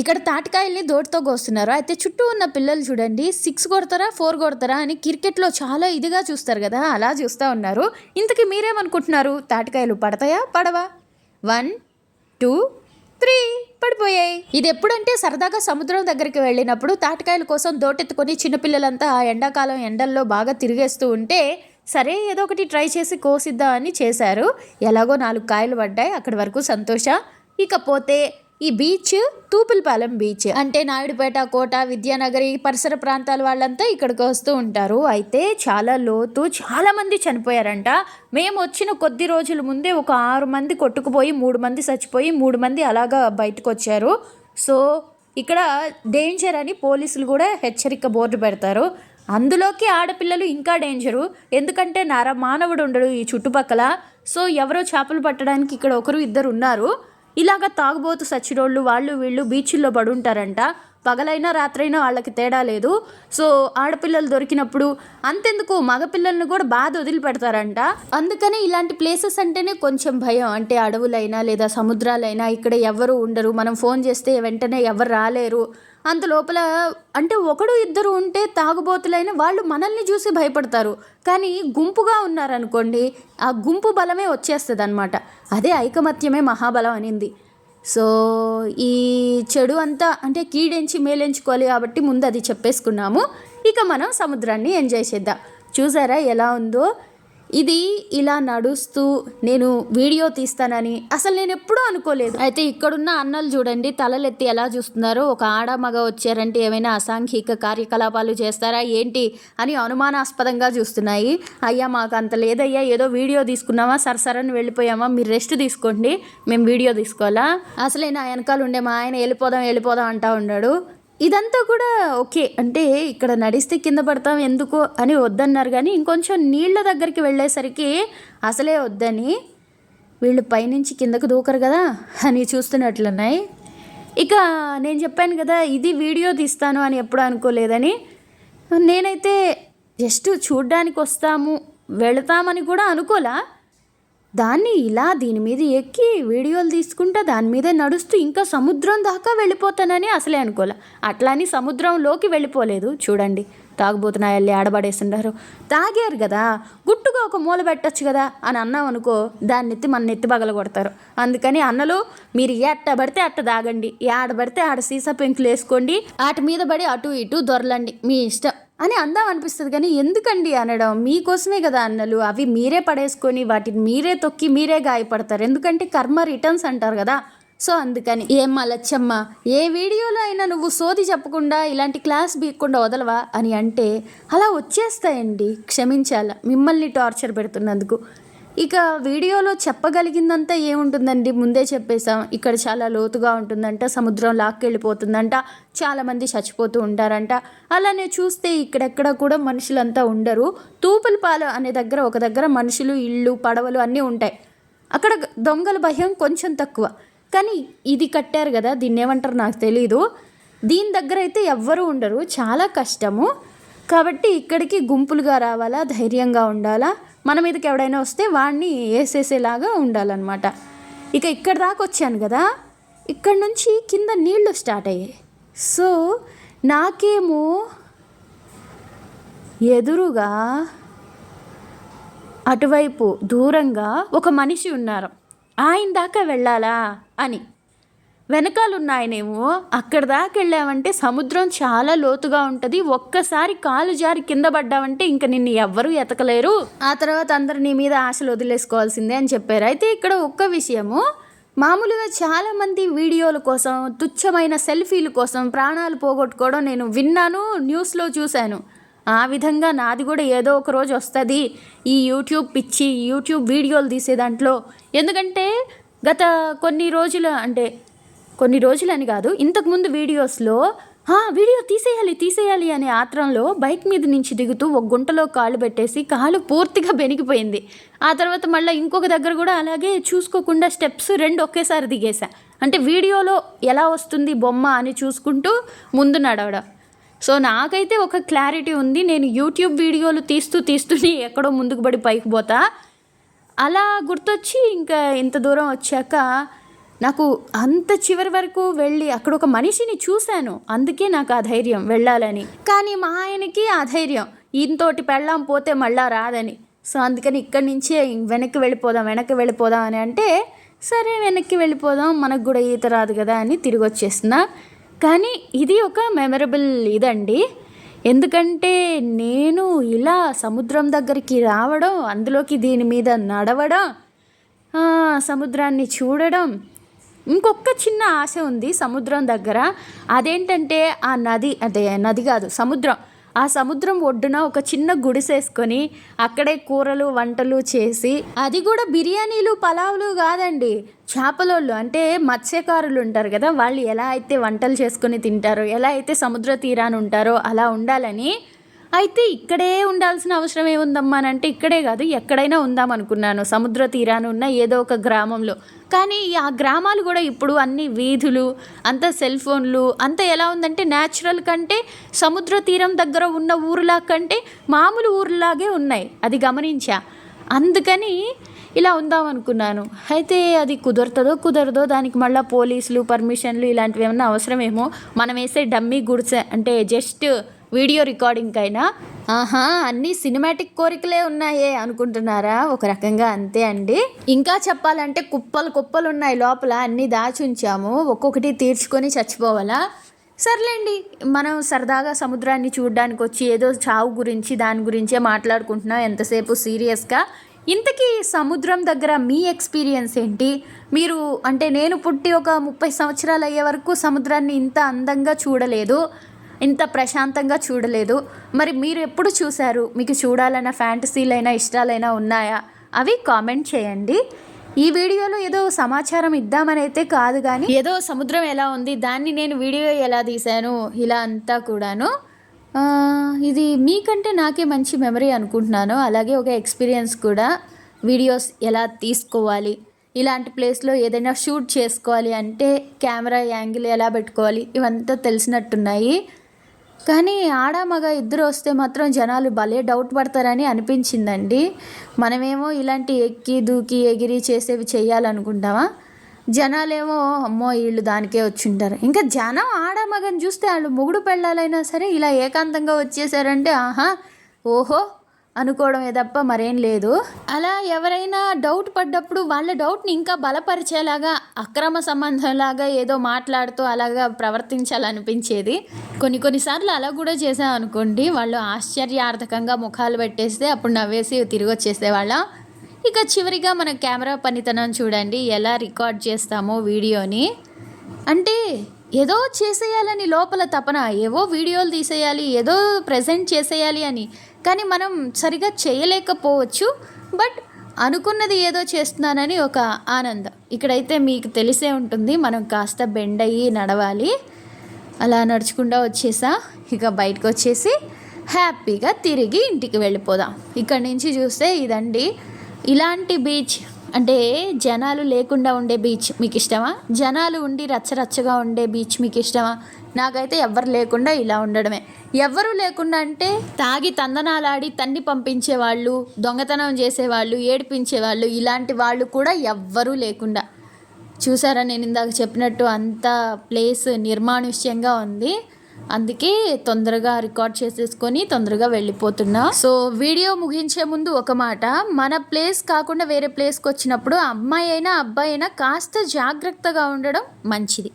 ఇక్కడ తాటికాయల్ని దోటితో కోస్తున్నారు. అయితే చుట్టూ ఉన్న పిల్లలు చూడండి సిక్స్ కొడతారా ఫోర్ కొడతారా అని క్రికెట్లో చాలా ఇదిగా చూస్తారు కదా అలా చూస్తూ ఉన్నారు. ఇంతకీ మీరేమనుకుంటున్నారు? తాటికాయలు పడతాయా పడవా? వన్ టూ త్రీ పడిపోయాయి. ఇది ఎప్పుడంటే సరదాగా సముద్రం దగ్గరికి వెళ్ళినప్పుడు తాటికాయల కోసం దోటెత్తుకొని చిన్నపిల్లలంతా ఆ ఎండాకాలం ఎండల్లో బాగా తిరిగేస్తూ ఉంటే సరే ఏదో ఒకటి ట్రై చేసి కోసిద్దాం అని చేశారు. ఎలాగో నాలుగు కాయలు పడ్డాయి అక్కడి వరకు సంతోష. ఇకపోతే ఈ బీచ్ తూపులపాలెం బీచ్. అంటే నాయుడుపేట కోట విద్యానగరి పరిసర ప్రాంతాల వాళ్ళంతా ఇక్కడికి వస్తూ ఉంటారు. అయితే చాలా లోతు చాలా మంది చనిపోయారంట. మేము వచ్చిన కొద్ది రోజుల ముందే ఒక ఆరు మంది కొట్టుకుపోయి మూడు మంది చచ్చిపోయి మూడు మంది అలాగా బయటకు వచ్చారు సో ఇక్కడ డేంజర్ అని పోలీసులు కూడా హెచ్చరిక బోర్డు పెడతారు. అందులోకి ఆడపిల్లలు ఇంకా డేంజరు ఎందుకంటే నర మానవుడు ఉండడు ఈ చుట్టుపక్కల. సో ఎవరో చేపలు పట్టడానికి ఇక్కడ ఒకరు ఇద్దరు ఉన్నారు. ఇలాగ తాగుబోతు సచ్చిరోళ్ళు వాళ్ళు వీళ్ళు బీచ్ల్లో పడుంటారంట. పగలైనా రాత్రైనా వాళ్ళకి తేడా లేదు. సో ఆడపిల్లలు దొరికినప్పుడు అంతెందుకు? మగపిల్లల్ని కూడా బాధ వదిలిపెడతారంట. అందుకని ఇలాంటి ప్లేసెస్ అంటేనే కొంచెం భయం. అంటే అడవులైనా లేదా సముద్రాలైనా ఇక్కడ ఎవరు ఉండరు. మనం ఫోన్ చేస్తే వెంటనే ఎవరు రాలేరు. అంత లోపల అంటే ఒకడు ఇద్దరు ఉంటే తాగుబోతులైన వాళ్ళు మనల్ని చూసి భయపడతారు. కానీ గుంపుగా ఉన్నారనుకోండి ఆ గుంపు బలమే వచ్చేస్తుంది అనమాట అదే ఐకమత్యమే మహాబలం అనింది. సో ఈ చెడు అంతా అంటే కీడెంచి మేలెంచుకోవాలి కాబట్టి ముందు అది చెప్పేసుకున్నాము. ఇక మనం సముద్రాన్ని ఎంజాయ్ చేద్దాం. చూసారా ఎలా ఉందో? ఇది ఇలా నడుస్తూ నేను వీడియో తీస్తానని అసలు నేను ఎప్పుడూ అనుకోలేదు. అయితే ఇక్కడున్న అన్నలు చూడండి తలలెత్తి ఎలా చూస్తున్నారు ఒక ఆడ మగ వచ్చారంటే ఏమైనా అసాంఘిక కార్యకలాపాలు చేస్తారా ఏంటి అని అనుమానాస్పదంగా చూస్తున్నాయి. అయ్యా మాకు అంత లేదయ్యా ఏదో వీడియో తీసుకున్నామా సరసరని వెళ్ళిపోయామా మీరు రెస్ట్ తీసుకోండి మేము వీడియో తీసుకోవాలా? అసలే నా వెనకాల ఉండే మా ఆయన వెళ్ళిపోదాం వెళ్ళిపోదాం అంటా ఉన్నాడు. ఇదంతా కూడా ఓకే. అంటే ఇక్కడ నడిస్తే కింద పడతాం ఎందుకు అని వద్దన్నారు కానీ ఇంకొంచెం నీళ్ళ దగ్గరికి వెళ్ళేసరికి అసలే వద్దని వీళ్ళు పైనుంచి కిందకు దూకరు కదా అని చూస్తున్నట్లున్నాయి. ఇక నేను చెప్పాను కదా ఇది వీడియో తీస్తాను అని ఎప్పుడు అనుకోలేదని. నేనైతే జస్ట్ చూడ్డానికి వస్తాము వెళతామని కూడా అనుకోలా. దాన్ని ఇలా దీని మీద ఎక్కి వీడియోలు తీసుకుంటా దాని మీదే నడుస్తూ ఇంకా సముద్రం దాకా వెళ్ళిపోతానని అసలే అనుకోలే. అట్లా అని సముద్రంలోకి వెళ్ళిపోలేదు. చూడండి. తాగుబోతున్నాయల్లి వెళ్ళి తాగారు కదా గుట్టుగా ఒక మూల పెట్టచ్చు కదా అని అన్నాం అనుకో దాన్ని ఎత్తి మన నెత్తి పగల కొడతారు. అందుకని అన్నలు మీరు ఎట్ట పడితే అట్ట తాగండి ఆడ పడితే ఆడ సీసా పెంకులు వేసుకోండి వాటి మీద పడి అటు ఇటు దొరలండి మీ ఇష్టం అని అందాం అనిపిస్తుంది కానీ ఎందుకండి అనడం? మీకోసమే కదా అన్నలు అవి మీరే పడేసుకొని వాటిని మీరే తొక్కి మీరే గాయపడతారు. ఎందుకంటే కర్మ రిటర్న్స్ అంటారు కదా సో అందుకని ఏమ్మా లచ్చమ్మ ఏ వీడియోలో అయినా నువ్వు సోది చెప్పకుండా ఇలాంటి క్లాస్ బీక్కుండా వదలవా అని అంటే అలా వచ్చేస్తాయండి క్షమించాల మిమ్మల్ని టార్చర్ పెడుతున్నందుకు. ఇక వీడియోలో చెప్పగలిగిందంతా ఏముంటుందండి? ముందే చెప్పేశాం ఇక్కడ చాలా లోతుగా ఉంటుందంట సముద్రం లాక్కెళ్ళిపోతుందంట చాలామంది చచ్చిపోతూ ఉంటారంట. అలానే చూస్తే ఇక్కడెక్కడ కూడా మనుషులంతా ఉండరు. తూపులపాలు అనే దగ్గర ఒక దగ్గర మనుషులు ఇళ్ళు పడవలు అన్నీ ఉంటాయి. అక్కడ దొంగల భయం కొంచెం తక్కువ. కానీ ఇది కట్టారు కదా దీన్ని ఏమంటారు నాకు తెలీదు. దీని దగ్గర అయితే ఎవ్వరూ ఉండరు చాలా కష్టము. కాబట్టి ఇక్కడికి గుంపులుగా రావాలా ధైర్యంగా ఉండాలా? మన మీదకి ఎవడైనా వస్తే వాడిని వేసేసేలాగా ఉండాలన్నమాట. ఇక ఇక్కడ దాకా వచ్చాను కదా ఇక్కడ నుంచి కింద నీళ్ళు స్టార్ట్ అయ్యాయి. సో నాకేమో ఎదురుగా అటువైపు దూరంగా ఒక మనిషి ఉన్నారు. ఆయన దాకా వెళ్ళాలా అని. వెనకాలన్న ఆయనేమో అక్కడ దాకా వెళ్ళామంటే సముద్రం చాలా లోతుగా ఉంటుంది ఒక్కసారి కాలు జారి కింద పడ్డావంటే ఇంక నిన్ను ఎవ్వరూ ఎతకలేరు. ఆ తర్వాత అందరు నీ మీద ఆశలు వదిలేసుకోవాల్సిందే అని చెప్పారు. అయితే ఇక్కడ ఒక్క విషయము మామూలుగా చాలామంది వీడియోల కోసం తుచ్చమైన సెల్ఫీల కోసం ప్రాణాలు పోగొట్టుకోవడం నేను విన్నాను న్యూస్లో చూశాను. ఆ విధంగా నాది కూడా ఏదో ఒక రోజు వస్తుంది. ఈ యూట్యూబ్ పిచ్చి యూట్యూబ్ వీడియోలు తీసే దాంట్లో. ఎందుకంటే గత కొన్ని రోజుల అంటే కొన్ని రోజులని కాదు ఇంతకుముందు వీడియోస్లో వీడియో తీసేయాలి తీసేయాలి అనే ఆత్రంలో బైక్ మీద నుంచి దిగుతూ ఒక గుంటలో కాళ్ళు పెట్టేసి కాలు పూర్తిగా బెనికిపోయింది ఆ తర్వాత మళ్ళీ ఇంకొక దగ్గర కూడా అలాగే చూసుకోకుండా స్టెప్స్ రెండు ఒకేసారి దిగేశా. అంటే వీడియోలో ఎలా వస్తుంది బొమ్మ అని చూసుకుంటూ ముందు నడవడం. సో నాకైతే ఒక క్లారిటీ ఉంది. నేను యూట్యూబ్ వీడియోలు తీస్తూ తీస్తూనే ఎక్కడో ముందుకు పడి పైకి పోతా. అలా గుర్తొచ్చి ఇంకా ఇంత దూరం వచ్చాక నాకు అంత చివరి వరకు వెళ్ళి అక్కడ ఒక మనిషిని చూశాను. అందుకే నాకు ఆ ధైర్యం వెళ్ళాలని. కానీ మా ఆయనకి ఆ ధైర్యం ఇంతోటి పెళ్ళాం పోతే మళ్ళా రాదని. సో అందుకని ఇక్కడి నుంచే వెనక్కి వెళ్ళిపోదాం వెనక్కి వెళ్ళిపోదాం అని అంటే సరే వెనక్కి వెళ్ళిపోదాం మనకు కూడా ఈత రాదు కదా అని తిరిగి వచ్చేస్తున్నా కానీ ఇది ఒక మెమరబుల్ ఇదండి. ఎందుకంటే నేను ఇలా సముద్రం దగ్గరికి రావడం అందులోకి దీని మీద నడవడం సముద్రాన్ని చూడడం ఇంకొక చిన్న ఆశ ఉంది సముద్రం దగ్గర. అదేంటంటే ఆ నది అదే నది కాదు సముద్రం. ఆ సముద్రం ఒడ్డున ఒక చిన్న గుడిసేసుకొని అక్కడే కూరలు వంటలు చేసి అది కూడా బిర్యానీలు పలావులు కాదండి. చేపలోళ్ళు అంటే మత్స్యకారులు ఉంటారు కదా వాళ్ళు ఎలా అయితే వంటలు చేసుకొని తింటారో ఎలా అయితే సముద్ర తీరాన ఉంటారో అలా ఉండాలని అయితే ఇక్కడే ఉండాల్సిన అవసరం ఏముందమ్మా అని అంటే ఇక్కడే కాదు ఎక్కడైనా ఉందాం అనుకున్నాను. సముద్ర తీరాన ఉన్న ఏదో ఒక గ్రామంలో. కానీ ఆ గ్రామాలు కూడా ఇప్పుడు అన్ని వీధులు అంత సెల్ ఫోన్లు అంత ఎలా ఉందంటే న్యాచురల్ కంటే సముద్ర తీరం దగ్గర ఉన్న ఊరులా కంటే మామూలు ఊర్లాగే ఉన్నాయి. అది గమనించా. అందుకని ఇలా ఉందాం అనుకున్నాను. అయితే అది కుదరతదో కుదరదో దానికి మళ్ళీ పోలీసులు పర్మిషన్లు ఇలాంటివి ఏమన్నా అవసరమేమో. మనం వేసే డమ్మీ గుడ్స్ అంటే జస్ట్ వీడియో రికార్డింగ్ అయినా ఆహా అన్ని సినిమాటిక్ కోరికలే ఉన్నాయే అనుకుంటున్నారా? ఒక రకంగా అంతే అండి. ఇంకా చెప్పాలంటే కుప్పలు కుప్పలు ఉన్నాయి లోపల అన్ని దాచి ఉంచాము ఒక్కొక్కటి తీర్చుకొని చచ్చిపోవాలా? సర్లేండి మనం సరదాగా సముద్రాన్ని చూడడానికి వచ్చి ఏదో చావు గురించి దాని గురించే మాట్లాడుకుంటున్నాం ఎంతసేపు సీరియస్గా. ఇంతకీ సముద్రం దగ్గర మీ ఎక్స్పీరియన్స్ ఏంటి? మీరు అంటే నేను పుట్టి ఒక ముప్పై సంవత్సరాలు అయ్యే వరకు సముద్రాన్ని ఇంత అందంగా చూడలేదు. ఇంత ప్రశాంతంగా చూడలేదు. మరి మీరు ఎప్పుడు చూశారు? మీకు చూడాలన్న ఫ్యాంటసీలైనా ఇష్టాలైనా ఉన్నాయా? అవి కామెంట్ చేయండి. ఈ వీడియోలో ఏదో సమాచారం ఇద్దామని అయితే కాదు కానీ ఏదో సముద్రం ఎలా ఉంది దాన్ని నేను వీడియో ఎలా తీశాను ఇలా అంతా కూడాను. ఇది మీకంటే నాకే మంచి మెమరీ అనుకుంటున్నాను. అలాగే ఒక ఎక్స్పీరియన్స్ కూడా వీడియోస్ ఎలా తీసుకోవాలి ఇలాంటి ప్లేస్లో ఏదైనా షూట్ చేసుకోవాలి అంటే కెమెరా యాంగిల్ ఎలా పెట్టుకోవాలి ఇవంతా తెలిసినట్టున్నాయి. కానీ ఆడ మగ ఇద్దరు వస్తే మాత్రం జనాలు భలే డౌట్ పడతారని అనిపించిందండి. మనమేమో ఇలాంటి ఎక్కి దూకి ఎగిరి చేసేవి చేయాలనుకుంటామా జనాలేమో అమ్మో వీళ్ళు దానికే వచ్చుంటారు. ఇంకా జనం ఆడ మగని చూస్తే వాళ్ళు మొగుడు పెళ్ళాలైనా సరే ఇలా ఏకాంతంగా వచ్చేసారంటే ఆహా ఓహో అనుకోవడమే తప్ప మరేం లేదు. అలా ఎవరైనా డౌట్ పడ్డప్పుడు వాళ్ళ డౌట్ని ఇంకా బలపరిచేలాగా అక్రమ సంబంధంలాగా ఏదో మాట్లాడుతూ అలాగా ప్రవర్తించాలనిపించేది. కొన్ని కొన్నిసార్లు అలా కూడా చేసాం అనుకోండి. వాళ్ళు ఆశ్చర్యార్థకంగా ముఖాలు పెట్టేస్తే అప్పుడు నవ్వేసి తిరిగి వచ్చేసేవాళ్ళం. ఇక చివరిగా మన కెమెరా పనితనం చూడండి. ఎలా రికార్డ్ చేస్తామో వీడియోని. అంటే ఏదో చేసేయాలని లోపల తపన ఏవో వీడియోలు తీసేయాలి ఏదో ప్రజెంట్ చేసేయాలి అని కానీ మనం సరిగా చేయలేకపోవచ్చు. బట్ అనుకున్నది ఏదో చేస్తున్నానని ఒక ఆనందం. ఇక్కడైతే మీకు తెలిసే ఉంటుంది మనం కాస్త బెండ్ అయ్యి నడవాలి. అలా నడుచుకుండా వచ్చేసా. ఇక బయటకు వచ్చేసి హ్యాపీగా తిరిగి ఇంటికి వెళ్ళిపోదాం. ఇక్కడ నుంచి చూస్తే ఇదండి ఇలాంటి బీచ్. అంటే జనాలు లేకుండా ఉండే బీచ్ మీకు ఇష్టమా? జనాలు ఉండి రచ్చరచ్చగా ఉండే బీచ్ మీకు ఇష్టమా? నాకైతే ఎవ్వరు లేకుండా ఇలా ఉండడమే. ఎవ్వరూ లేకుండా అంటే తాగి తందనాలాడి తన్ని పంపించేవాళ్ళు దొంగతనం చేసేవాళ్ళు ఏడిపించేవాళ్ళు ఇలాంటి వాళ్ళు కూడా ఎవ్వరూ లేకుండా. చూసారా నేను ఇందాక చెప్పినట్టు అంత ప్లేస్ నిర్మానుష్యంగా ఉంది. అందుకే తొందరగా రికార్డ్ చేసేసుకొని తొందరగా వెళ్ళిపోతున్నా. సో వీడియో ముగించే ముందు ఒక మాట. మన ప్లేస్ కాకుండా వేరే ప్లేస్కి వచ్చినప్పుడు అమ్మాయి అయినా అబ్బాయి అయినా కాస్త జాగ్రత్తగా ఉండడం మంచిది.